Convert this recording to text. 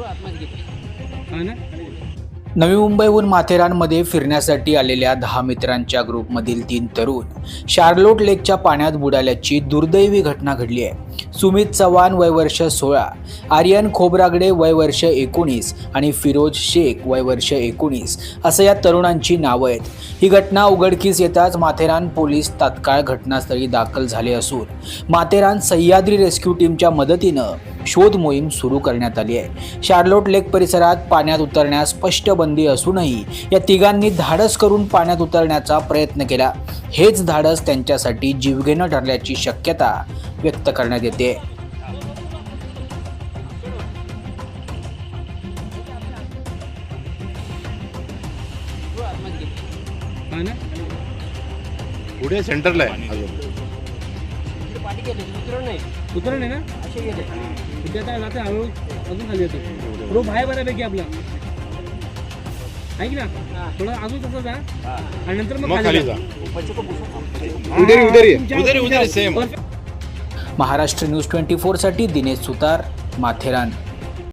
ना? नवी मुंबईहून माथेरानमध्ये फिरण्यासाठी आलेल्या दहा मित्रांच्या ग्रुपमधील तीन तरुण शार्लोट लेकच्या पाण्यात बुडाल्याची दुर्दैवी घटना घडली आहे. सुमित चव्हाण वय वर्ष सोळा आर्यन खोबरागडे वय वर्ष एकोणीस आणि फिरोज शेख वय वर्ष एकोणीस असं या तरुणांची नावं आहेत. ही घटना उघडकीस येताच माथेरान पोलीस तात्काळ घटनास्थळी दाखल झाले असून माथेरान सह्याद्री रेस्क्यू टीमच्या मदतीनं शोध मोहीम सुरू करण्यात आली आहे. शार्लोट लेक परिसरात पाण्यात उतरण्यास स्पष्ट बंदी असूनही या तिघांनी धाडस करून पाण्यात उतरण्याचा प्रयत्न केला. हेच धाडस त्यांच्यासाठी जीवघेणं ठरल्याची शक्यता व्यक्त करण्यात येते. पुढे सेंटरला आहे. उतरण आहे ना? इथे आता जाते हळूहळू अजून खाली येतो. रोप आहे बऱ्यापैकी आपला. ऐक ना थोडं अजून तसं जा. आणि नंतर मग मग खाली जा. उधरी उधरी. उधरी उधरी सेम महाराष्ट्र न्यूज ट्वेंटी फोरसाठी दिनेश सुतार माथेरान.